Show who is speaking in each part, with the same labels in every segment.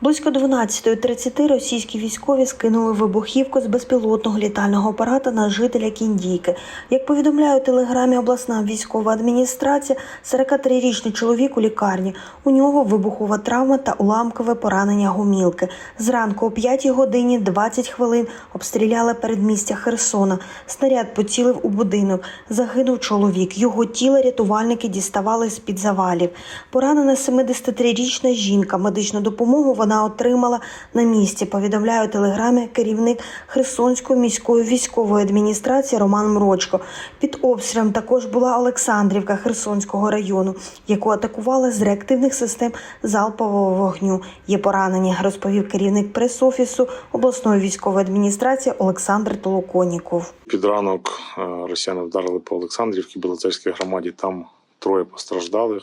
Speaker 1: Близько 12.30 російські військові скинули вибухівку з безпілотного літального апарата на жителя Кіндійки. Як повідомляє у телеграмі обласна військова адміністрація, 43-річний чоловік у лікарні. У нього вибухова травма та уламкове поранення гомілки. Зранку о 5 годині 20 хвилин обстріляли передмістя Херсона. Снаряд поцілив у будинок. Загинув чоловік. Його тіло рятувальники діставали з-під завалів. Поранена 73-річна жінка. Медичну допомогу вона отримала на місці. Повідомляє у телеграмі керівник Херсонської міської військової адміністрації Роман Мрочко. Під обстрілом також була Олександрівка Херсонського району, яку атакували з реактивних систем залпового вогню. Є поранені, розповів керівник прес-офісу обласної військової адміністрації Олександр Толоконіков.
Speaker 2: Під ранок е, росіяни вдарили по Олександрівці, Білоцерській громаді. Там троє постраждалих.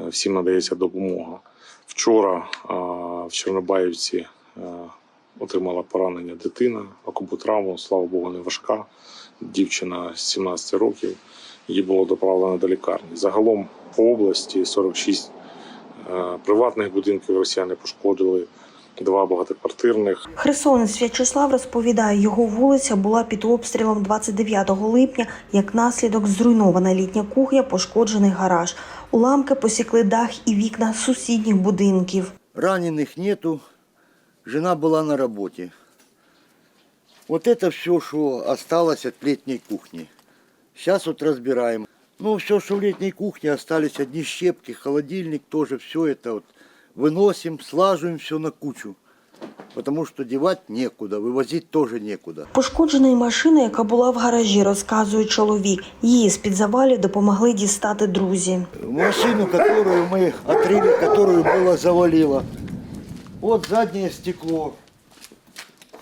Speaker 2: Е, Всім надається допомога. Вчора в Чорнобаївці е, отримала поранення дитина, окупу травму, слава Богу, не важка. Дівчина з 17 років. Її було доправлено до лікарні. Загалом по області 46 е, приватних будинків росіяни пошкодили, два багатоквартирних.
Speaker 1: Херсонець В'ячеслав розповідає, його вулиця була під обстрілом 29 липня. Як наслідок зруйнована літня кухня, пошкоджений гараж. Уламки посікли дах і вікна сусідніх будинків.
Speaker 3: Раненых нету, жена была на работе. Вот это все, что осталось от летней кухни. Сейчас вот разбираем. Ну, все, что в летней кухне, остались одни щепки, холодильник тоже, все это вот выносим, слаживаем все на кучу. Потому что девать некуда, вывозить тоже некуда.
Speaker 1: Пошкоджена й машина, яка була в гаражі, розказує чоловік. Її з-під завалів допомогли дістати друзі.
Speaker 3: Машину, которую мы отрыли, которую было завалило. Вот заднее стекло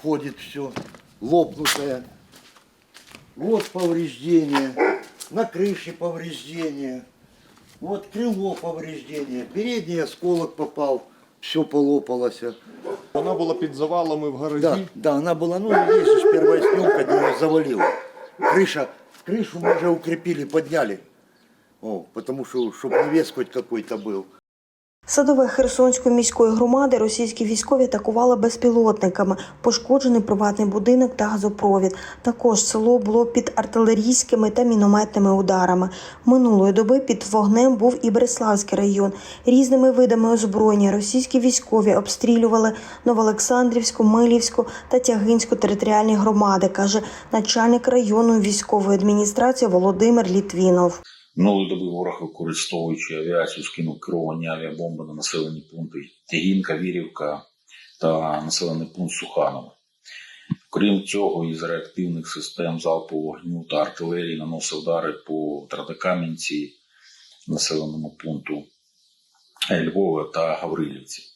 Speaker 3: ходит все, лопнутое. Вот повреждение, на крыше повреждение. Вот крыло повреждение, передний осколок попал, все полопалось.
Speaker 4: Вона була під завалами в гаражі.
Speaker 3: Да, да, она была, ну, есть же ж первая съемка, где ее завалило. Крыша, крышу мы уже укрепили, подняли. О, потому что, чтобы навес хоть какой-то был.
Speaker 1: Садове Херсонської міської громади російські військові атакували безпілотниками. Пошкоджений приватний будинок та газопровід. Також село було під артилерійськими та мінометними ударами. Минулої доби під вогнем був і Береславський район. Різними видами озброєння російські військові обстрілювали Новоолександрівську, Милівську та Тягинську територіальні громади, каже начальник районної військової адміністрації Володимир Літвінов.
Speaker 5: Минулої доби ворог, використовуючи авіацію, скинув керовані авіабомби на населені пункти Тягінка, Вірівка та населений пункт Суханове. Крім цього, із реактивних систем залпового вогню та артилерії наносив удари по Традокам'янці, населеному пункту Львова та Гаврилівці.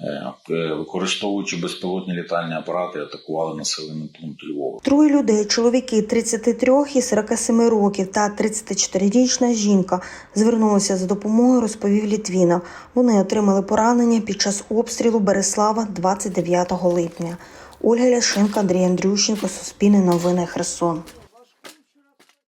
Speaker 5: Е, е, Використовуючи безпілотні літальні апарати, атакували населений пункт Львова.
Speaker 1: Троє людей, чоловіки 33 і 47 років та 34-річна жінка, звернулися за допомогою, розповів Літвінов. Вони отримали поранення під час обстрілу Береслава 29 липня. Ольга Ляшенко, Андрій Андрющенко, Суспільне новини Херсон.